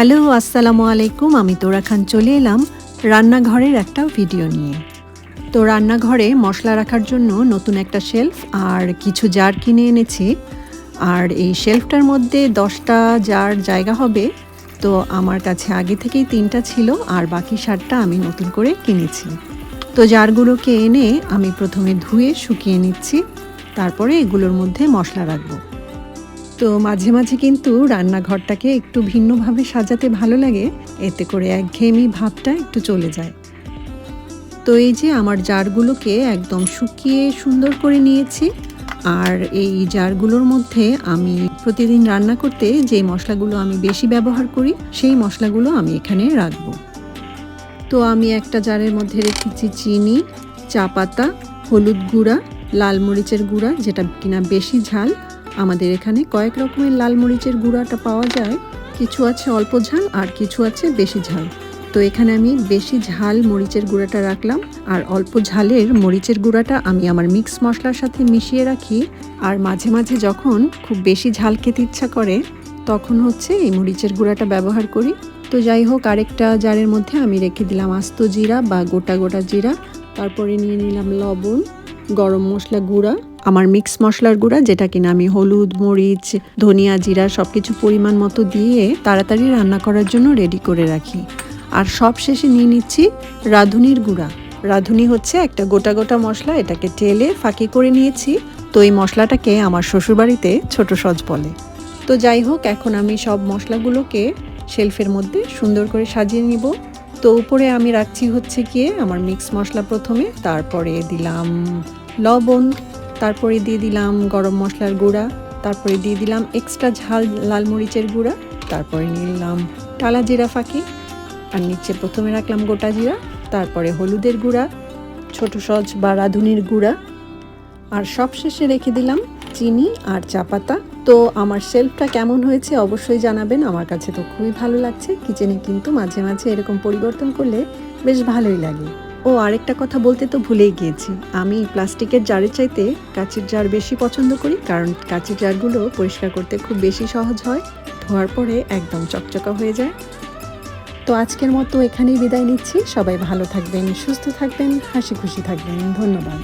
Hello, আসসালামু আলাইকুম। আমি তোরা খান চলে এলাম রান্নাঘরের একটা ভিডিও নিয়ে। তো রান্নাঘরে মশলা রাখার জন্য নতুন একটা শেলফ আর কিছু জার কিনে এনেছি। আর এই শেলফটার মধ্যে দশটা জার জায়গা হবে। তো আমার কাছে আগে থেকেই তিনটা ছিল আর বাকি সারটা আমি নতুন করে কিনেছি। তো জারগুলোকে এনে আমি প্রথমে ধুয়ে শুকিয়ে নিচ্ছি। তারপরে এগুলোর মধ্যে মশলা রাখব। তো মাঝে মাঝে কিন্তু রান্নাঘরটাকে একটু ভিন্নভাবে সাজাতে ভালো লাগে। এতে করে একঘেয়েমি ভাবটা একটু চলে যায়। তো এই যে আমার জারগুলোকে একদম শুকিয়ে সুন্দর করে নিয়েছি। আর এই জারগুলোর মধ্যে আমি প্রতিদিন রান্না করতে যে মশলাগুলো আমি বেশি ব্যবহার করি, সেই মশলাগুলো আমি এখানে রাখব। তো আমি একটা জারের মধ্যে রেখেছি চিনি, চা পাতা, হলুদ গুঁড়া, লাল মরিচের গুঁড়া, যেটা কিনা বেশি ঝাল। আমাদের এখানে কয়েক রকমের লাল মরিচের গুঁড়াটা পাওয়া যায়। কিছু আছে অল্প ঝাল আর কিছু আছে বেশি ঝাল। তো এখানে আমি বেশি ঝাল মরিচের গুঁড়াটা রাখলাম আর অল্প ঝালের মরিচের গুঁড়াটা আমি আমার মিক্স মশলার সাথে মিশিয়ে রাখি। আর মাঝে মাঝে যখন খুব বেশি ঝাল খেতে ইচ্ছা করে, তখন হচ্ছে এই মরিচের গুঁড়াটা ব্যবহার করি। তো যাই হোক, আরেকটা জারের মধ্যে আমি রেখে দিলাম আস্ত জিরা বা গোটা গোটা জিরা। তারপরে নিয়ে নিলাম লবণ। গরম মশলা গুঁড়া, আমার মিক্স মশলার গুঁড়া, যেটা কিনা আমি হলুদ, মরিচ, ধনিয়া, জিরা সব কিছু পরিমাণ মতো দিয়ে তাড়াতাড়ি রান্না করার জন্য রেডি করে রাখি। আর সব শেষে নিয়ে নিচ্ছি রাঁধুনির গুঁড়া। রাঁধুনি হচ্ছে একটা গোটা গোটা মশলা, এটাকে টেলে ফাঁকি করে নিয়েছি। তো এই মশলাটাকে আমার শ্বশুরবাড়িতে ছোট সজ বলে। তো যাই হোক, এখন আমি সব মশলাগুলোকে শেলফের মধ্যে সুন্দর করে সাজিয়ে নিব। তো উপরে আমি রাখছি হচ্ছে গিয়ে আমার মিক্স মশলা প্রথমে, তারপরে দিলাম লবণ, তারপরে দিয়ে দিলাম গরম মশলার গুঁড়া, তারপরে দিয়ে দিলাম এক্সট্রা ঝাল লাল মরিচের গুঁড়া, তারপরে নিলাম টালা জিরা ফাঁকি, আর নিচে প্রথমে রাখলাম গোটা জিরা, তারপরে হলুদের গুঁড়া, ছোট সজ বা রাঁধুনির গুঁড়া, আর সবশেষে রেখে দিলাম চিনি আর চা পাতা। তো আমার শেলফটা কেমন হয়েছে অবশ্যই জানাবেন, আমার কাছে তো খুবই ভালো লাগছে। কিচেনে কিন্তু মাঝে মাঝে এরকম পরিবর্তন করলে বেশ ভালোই লাগে। ও আরেকটা কথা বলতে তো ভুলেই গিয়েছি। আমি প্লাস্টিকের জারের চাইতে কাঁচের জার বেশি পছন্দ করি, কারণ কাঁচের জারগুলো পরিষ্কার করতে খুব বেশি সহজ হয়, ধোয়ার পরে একদম চকচকা হয়ে যায়। তো আজকের মতো এখানেই বিদায় নিচ্ছি। সবাই ভালো থাকবেন, সুস্থ থাকবেন, হাসি খুশি থাকবেন। ধন্যবাদ।